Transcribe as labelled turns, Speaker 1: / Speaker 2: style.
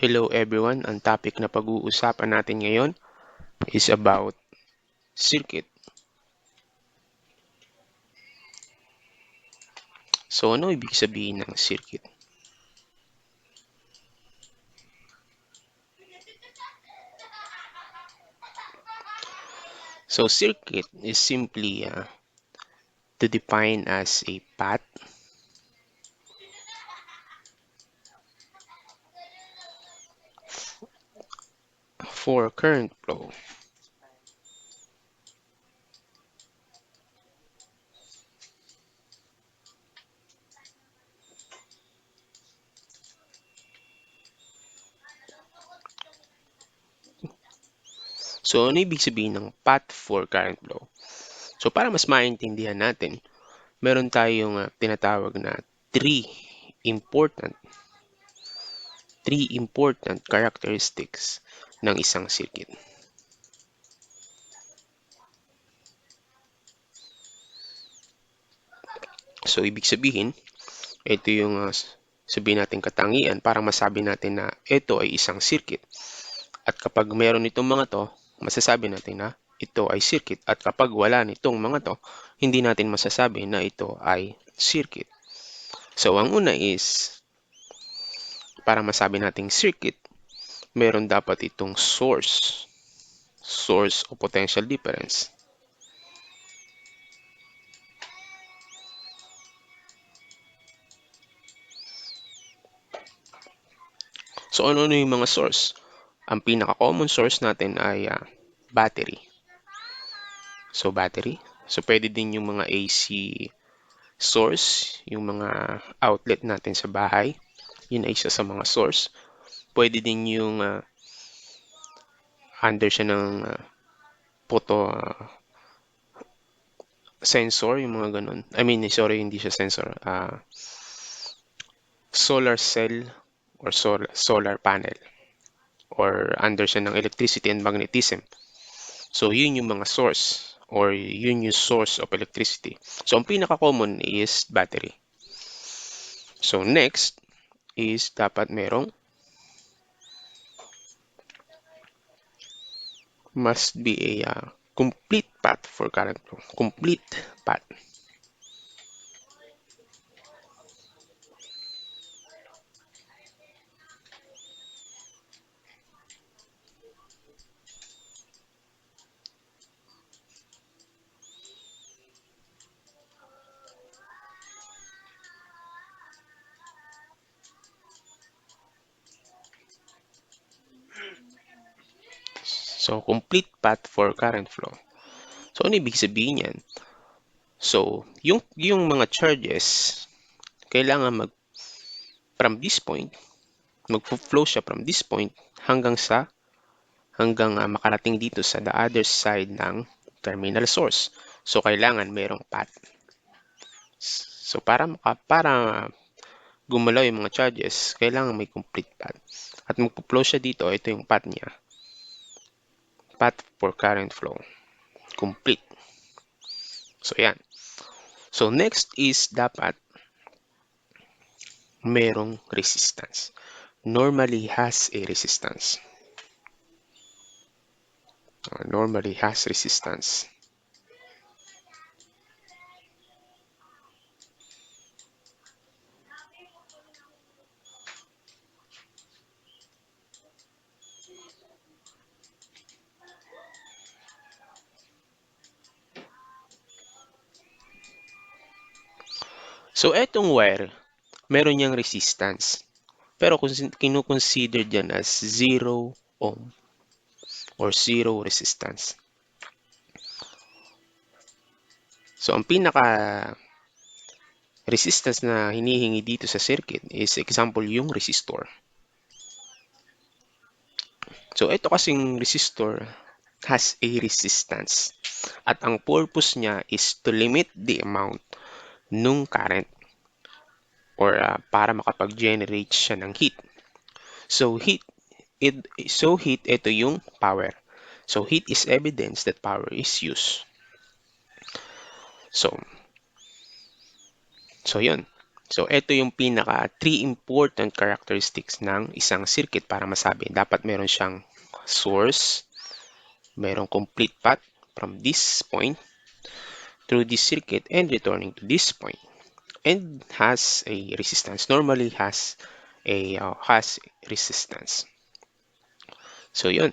Speaker 1: Hello everyone, ang topic na pag-uusapan natin ngayon is about circuit. So ano ibig sabihin ng circuit? So circuit is simply uh, to define as a path for current flow. So, ano ibig sabihin ng path for current flow? So, para mas maintindihan natin, meron tayong uh, tinatawag na three important three important characteristics ng isang circuit. So, ibig sabihin, ito yung uh, sabihin natin katangian para masabi natin na ito ay isang circuit. At kapag mayroon itong mga to, masasabi natin na ito ay circuit. At kapag wala nitong mga to, hindi natin masasabi na ito ay circuit. So, ang una is, para masabi nating circuit, meron dapat itong source. Source o potential difference. So, ano-ano yung mga source? Ang pinaka-common source natin ay uh, battery. So, battery. So, pwede din yung mga AC source, yung mga outlet natin sa bahay. Yun ay isa sa mga source. Pwede din yung uh, under siya ng uh, photo uh, sensor, yung mga ganun. I mean, sorry, hindi siya sensor. Uh, solar cell or solar, solar panel or under siya ng electricity and magnetism. So, yun yung mga source or yun yung source of electricity. So, ang pinaka-common is battery. So, next is dapat merong must be a uh, complete path for current flow. Complete path. So, complete path for current flow. So, ano ibig sabihin yan? So, yung, yung mga charges, kailangan mag, from this point, mag-flow siya from this point hanggang sa, hanggang uh, makarating dito sa the other side ng terminal source. So, kailangan merong path. So, para, maka, para gumalaw yung mga charges, kailangan may complete path. At magpo-flow siya dito, ito yung path niya path for current flow. Complete. So, yan. So, next is dapat merong resistance. Normally has a resistance. Uh, normally has resistance. So, etong wire, meron niyang resistance. Pero kung kinukonsider dyan as 0 ohm or 0 resistance. So, ang pinaka resistance na hinihingi dito sa circuit is example yung resistor. So, ito kasing resistor has a resistance. At ang purpose niya is to limit the amount nung current or uh, para makapag-generate siya ng heat. So heat it so heat ito yung power. So heat is evidence that power is used. So So yun. So, ito yung pinaka three important characteristics ng isang circuit para masabi. Dapat meron siyang source, merong complete path from this point through this circuit and returning to this point. And has a resistance. Normally has a uh, has resistance. So yun